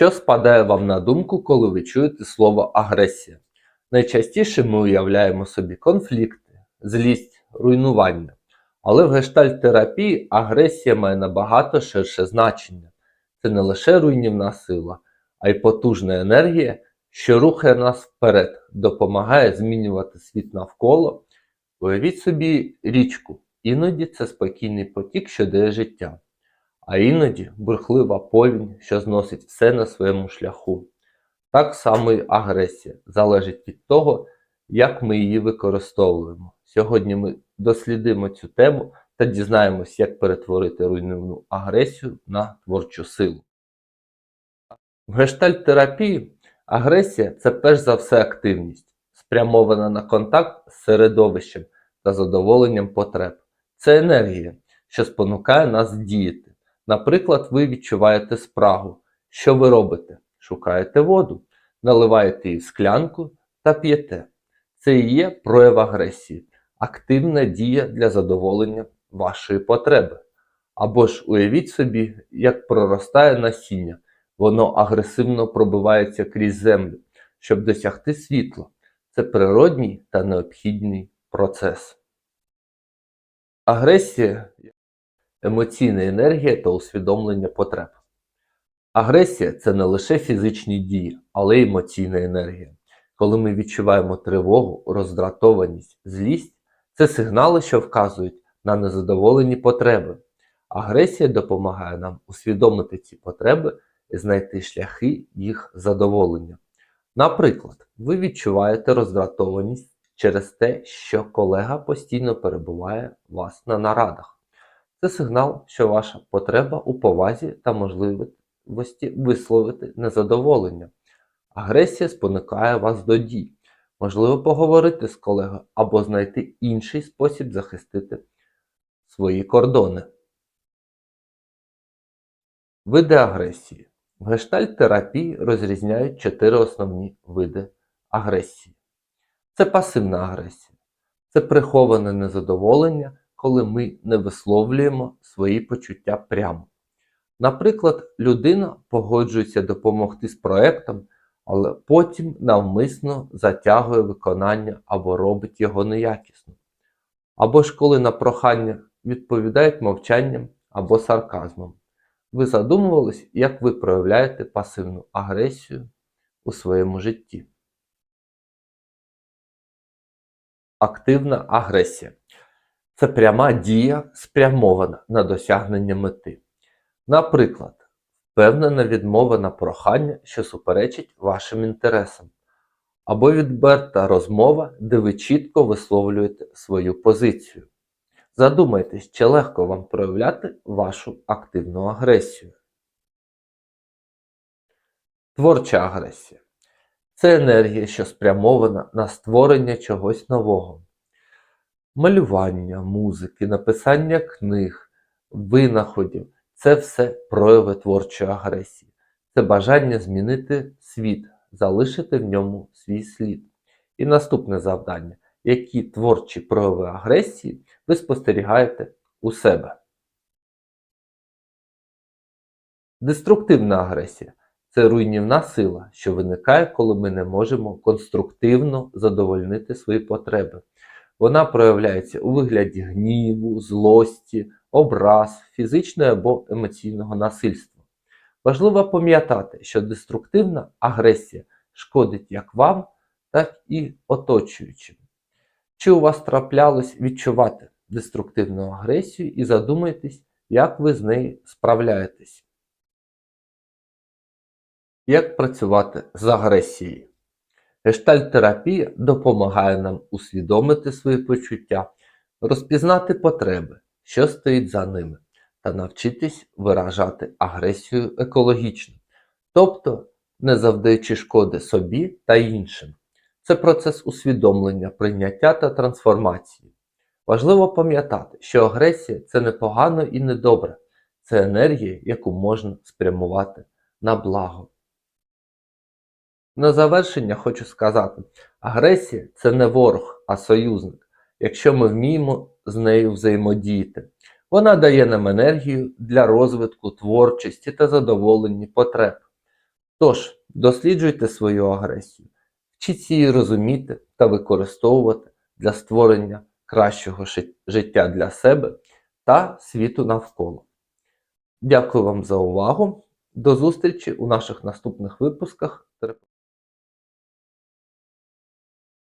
Що спадає вам на думку, коли ви чуєте слово агресія? Найчастіше ми уявляємо собі конфлікти, злість, руйнування. Але в гештальт-терапії агресія має набагато ширше значення. Це не лише руйнівна сила, а й потужна енергія, що рухає нас вперед, допомагає змінювати світ навколо. Уявіть собі річку, іноді це спокійний потік, що дає життя, а іноді бурхлива повінь, що зносить все на своєму шляху. Так само і агресія залежить від того, як ми її використовуємо. Сьогодні ми дослідимо цю тему та дізнаємось, як перетворити руйнівну агресію на творчу силу. В гештальт-терапії агресія це перш за все активність, спрямована на контакт з середовищем та задоволенням потреб. Це енергія, що спонукає нас діяти. Наприклад, ви відчуваєте спрагу. Що ви робите? Шукаєте воду, наливаєте її в склянку та п'єте. Це і є прояв агресії, активна дія для задоволення вашої потреби. Або ж уявіть собі, як проростає насіння, воно агресивно пробивається крізь землю, щоб досягти світла. Це природній та необхідний процес. Агресія емоційна енергія та усвідомлення потреб. Агресія це не лише фізичні дії, але й емоційна енергія. Коли ми відчуваємо тривогу, роздратованість, злість, це сигнали, що вказують на незадоволені потреби. Агресія допомагає нам усвідомити ці потреби і знайти шляхи їх задоволення. Наприклад, ви відчуваєте роздратованість через те, що колега постійно перебуває вас на нарадах. Це сигнал, що ваша потреба у повазі та можливості висловити незадоволення. Агресія спонукає вас до дій. Можливо, поговорити з колегою або знайти інший спосіб захистити свої кордони. Види агресії. В гештальт-терапії розрізняють чотири основні види агресії. Це пасивна агресія. Це приховане незадоволення, коли ми не висловлюємо свої почуття прямо. Наприклад, людина погоджується допомогти з проектом, але потім навмисно затягує виконання або робить його неякісно. Або ж коли на прохання відповідають мовчанням або сарказмом. Ви задумувались, як ви проявляєте пасивну агресію у своєму житті. Активна агресія це пряма дія, спрямована на досягнення мети. Наприклад, впевнена відмова на прохання, що суперечить вашим інтересам, або відверта розмова, де ви чітко висловлюєте свою позицію. Задумайтесь, чи легко вам проявляти вашу активну агресію. Творча агресія це енергія, що спрямована на створення чогось нового. Малювання, музики, написання книг, винаходів це все прояви творчої агресії. Це бажання змінити світ, залишити в ньому свій слід. І наступне завдання які творчі прояви агресії ви спостерігаєте у себе. Деструктивна агресія це руйнівна сила, що виникає, коли ми не можемо конструктивно задовольнити свої потреби. Вона проявляється у вигляді гніву, злості, образ, фізичного або емоційного насильства. Важливо пам'ятати, що деструктивна агресія шкодить як вам, так і оточуючим. Чи у вас траплялось відчувати деструктивну агресію і задумайтесь, як ви з нею справляєтесь. Як працювати з агресією? Гештальт-терапія допомагає нам усвідомити свої почуття, розпізнати потреби, що стоїть за ними, та навчитись виражати агресію екологічно, тобто не завдаючи шкоди собі та іншим. Це процес усвідомлення, прийняття та трансформації. Важливо пам'ятати, що агресія це не погано і не добре, це енергія, яку можна спрямувати на благо. На завершення хочу сказати: агресія це не ворог, а союзник, якщо ми вміємо з нею взаємодіяти. Вона дає нам енергію для розвитку творчості та задоволення потреб. Тож, досліджуйте свою агресію, вчіться її розуміти та використовувати для створення кращого життя для себе та світу навколо. Дякую вам за увагу. До зустрічі у наших наступних випусках.